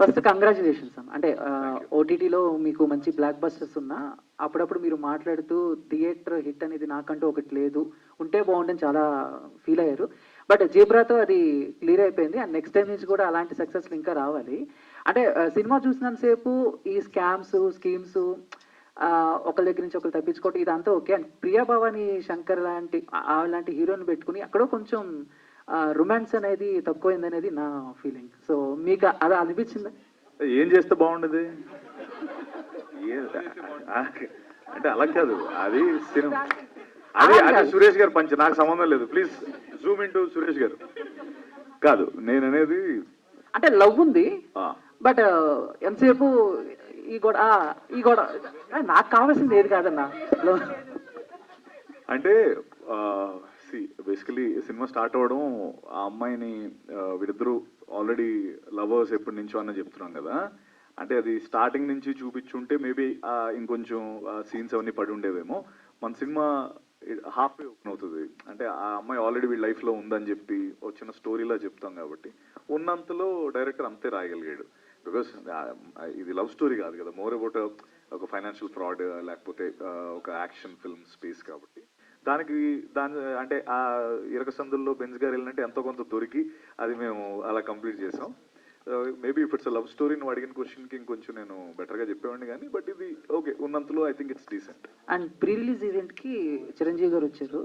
First congratulations అంటే ఓటీటీలో మీకు మంచి బ్లాక్ బస్టర్స్ ఉన్నా అప్పుడప్పుడు మీరు మాట్లాడుతూ థియేటర్ హిట్ అనేది నాకంటూ ఒకటి లేదు ఉంటే బాగుంటుంది చాలా ఫీల్ అయ్యారు. బట్ జీబ్రాతో అది క్లియర్ అయిపోయింది. అండ్ నెక్స్ట్ టైం నుంచి కూడా అలాంటి సక్సెస్లు ఇంకా రావాలి. అంటే ఆ, సినిమా చూసినంతసేపు ఈ స్కామ్స్ స్కీమ్స్ ఒకరి దగ్గర నుంచి ఒకరు తప్పించుకోవటం ఇదంతా ఓకే. అండ్ ప్రియా భవాని శంకర్ లాంటి లాంటి హీరోని పెట్టుకుని అక్కడ కొంచెం రొమాన్స్ అనేది తక్కువైంది అనేది నా ఫీలింగ్ సో మీకు అది అనిపించిందా? ఏం చేస్తే బాగుండదు? అంటే అలా కాదు. అది సినిమా. అది అది సురేష్ గారు పంచ. నాకు సంబంధం లేదు. Please Zoom into Suresh garu. కాదు నేను అనేది అంటే లవ్ ఉంది. బట్ ఎంతసేపు ఈ గొడ ఈ గొడ నాకు కావాల్సింది ఏది కాదన్నా. అంటే బేసికలీ సినిమా స్టార్ట్ అవ్వడం ఆ అమ్మాయిని వీరిద్దరూ ఆల్రెడీ లవర్స్ ఎప్పటి నుంచో అన్న చెప్తున్నాం కదా. అంటే అది స్టార్టింగ్ నుంచి చూపించుంటే మేబీ ఇంకొంచెం సీన్స్ అవన్నీ పడి ఉండేవేమో. మన సినిమా హాఫ్ వే ఓపెన్ అవుతుంది. అంటే ఆ అమ్మాయి ఆల్రెడీ వీళ్ళ లైఫ్లో ఉందని చెప్పి వచ్చిన స్టోరీలా చెప్తాం కాబట్టి. ఉన్నంతలో డైరెక్టర్ అంతే రాయగలిగాడు. బికాస్ ఇది లవ్ స్టోరీ కాదు కదా. మోర్ అబౌట్ ఒక ఫైనాన్షియల్ ఫ్రాడ్ లేకపోతే ఒక యాక్షన్ ఫిల్మ్ స్పేస్ కాబట్టి. దానికి దాని అంటే ఆ ఇరక సందుల్లో బెంజ్ గారు వెళ్ళినట్టు ఎంతో కొంత దొరికి అది మేము అలా కంప్లీట్ చేసాం. Maybe if it's love story నువ్వు అడిగిన క్వశ్చన్కి ఇంకొంచెం నేను బెటర్గా చెప్పేవాడిని కానీ బట్ ఇది ఓకే ఉన్నంతలో I think it's decent and pre release ఈవెంట్కి చిరంజీవి గారు వచ్చారు.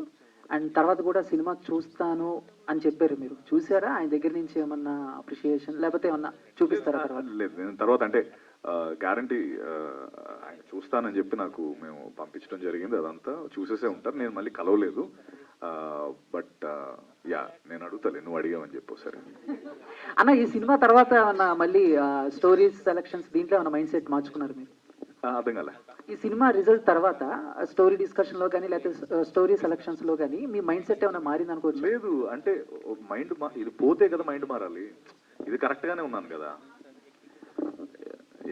అండ్ తర్వాత కూడా సినిమా చూస్తాను అని చెప్పారు మీరు. చూసారా? ఆయన దగ్గర నుంచి ఏమన్నా అప్రిషియేషన్ లేకపోతే ఏమన్నా చూపిస్తారా తర్వాత? లేదు నేను తర్వాత అంటే గ్యారంటీ ఆయన చూస్తానని చెప్పి నాకు మేము పంపించడం జరిగింది అదంతా. చూసేసే ఉంటారు. నేను మళ్ళీ కలవలేదు. బట్ యా నేను అడుగుతాలే నువ్వు అడిగావని చెప్పు సరే అన్న ఈ సినిమా తర్వాత ఏమన్నా మళ్ళీ స్టోరీస్ సెలక్షన్స్ దీంట్లో ఏమన్నా మైండ్ సెట్ మార్చుకున్నారు మీరు? అర్థం కాలే. ఈ సినిమా రిజల్ట్ తర్వాత స్టోరీ డిస్కషన్లో కానీ లేకపోతే స్టోరీ సెలక్షన్స్లో కానీ మీ మైండ్ సెట్ ఏమైనా మారింది అనుకోవచ్చు? లేదు అంటే మైండ్ ఇది పోతే కదా మైండ్ మారాలి. ఇది కరెక్ట్ గానే ఉన్నాను కదా.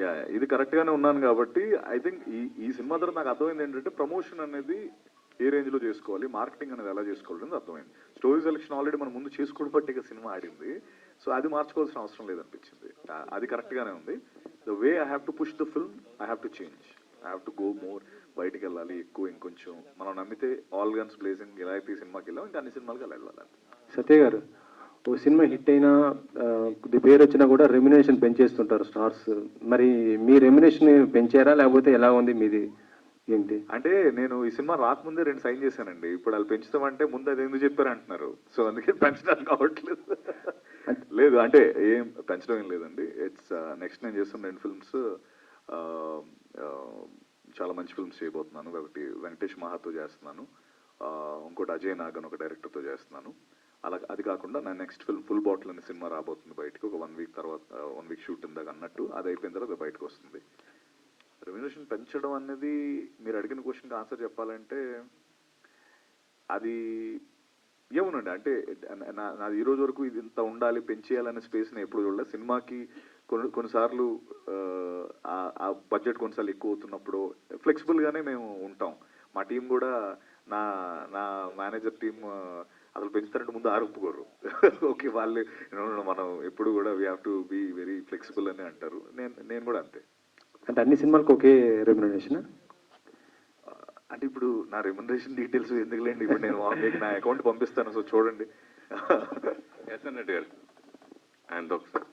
యా ఇది కరెక్ట్ గానే ఉన్నాను కాబట్టి ఐ థింక్ ఈ ఈ సినిమా ద్వారా నాకు అర్థమైంది ఏంటంటే ప్రమోషన్ అనేది ఏ రేంజ్లో చేసుకోవాలి? మార్కెటింగ్ అనేది ఎలా చేసుకోవాలి అనేది అర్థమైంది. స్టోరీ సెలెక్షన్ ఆల్రెడీ మనం ముందు చేసుకోవడం బట్టి ఇక సినిమా ఆడింది. సో అది మార్చుకోవాల్సిన అవసరం లేదనిపించింది. అది కరెక్ట్ గానే ఉంది. The way I have to push the film I have to change I have to go more బయటికి వెళ్ళాలి ఎక్కువ ఇంకొంచెం. మనం నమ్మితే ఆల్ గన్స్ బ్లేజింగ్ ఎలా అయితే సినిమాకి వెళ్ళాం ఇంకా అన్ని సినిమాలకి అలా వెళ్ళాలి సత్య గారు ఓ సినిమా హిట్ అయినా కొద్ది పేరు వచ్చినా కూడా రెమ్యునేషన్ పెంచేస్తుంటారు స్టార్స్. మరి మీ రెమ్యునేషన్ పెంచారా? లేకపోతే ఎలా ఉంది మీది? ఏంటి? అంటే నేను ఈ సినిమా రాకముందే రెండు సైన్ చేశానండి. ఇప్పుడు వాళ్ళు పెంచుతామంటే ముందు అది ఎందుకు చెప్పారు అంటున్నారు. సో అందుకే పెంచడానికి కావట్లేదు. లేదు అంటే ఏం పెంచడం ఏం లేదండి. ఇట్స్ నెక్స్ట్ నేను చేస్తున్న రెండు ఫిల్మ్స్ చాలా మంచి ఫిల్మ్స్ చేయబోతున్నాను. ఒకటి వెంకటేష్ మహాతో చేస్తున్నాను. ఇంకోటి అజయ్ నాగన్ ఒక డైరెక్టర్తో చేస్తున్నాను. అలా అది కాకుండా నా నెక్స్ట్ ఫిల్మ్ ఫుల్ బాటిల్ అనే సినిమా రాబోతుంది బయటకు. ఒక వన్ వీక్ తర్వాత వన్ వీక్ షూట్ ఇందాక అన్నట్టు. అది అయిపోయిన తర్వాత బయటకు వస్తుంది. రెమ్యునేషన్ పెంచడం అనేది మీరు అడిగిన క్వశ్చన్కి ఆన్సర్ చెప్పాలంటే అది ఏమునండి అంటే నా- నాది ఈ రోజు వరకు ఇది ఇంత ఉండాలి పెంచేయాలనే స్పేస్ని ఎప్పుడు చూడలేదు సినిమాకి కొన్ని కొన్నిసార్లు ఆ, ఆ బడ్జెట్ కొన్నిసార్లు ఎక్కువ అవుతున్నప్పుడు ఫ్లెక్సిబుల్గానే మేము ఉంటాం. మా టీం కూడా నా నా మేనేజర్ టీం అసలు పెంచుతారంటే ముందు ఆరుపుకోరు ఓకే వాళ్ళు "No, no, no, మనం ఎప్పుడు కూడా we have to be very flexible అని అంటారు. నేను నేను కూడా అంతే. అంటే అన్ని సినిమాలకు ఒకే రెమ్యునేషన్ ఆ, అంటే ఇప్పుడు నా రెమ్యునరేషన్ డీటెయిల్స్ ఎందుకులేండి ఇప్పుడు నేను మీకు నా అకౌంట్ పంపిస్తాను సో చూడండి. ఎస్ అన్నట్టు గారు. అండ్ ఒకసారి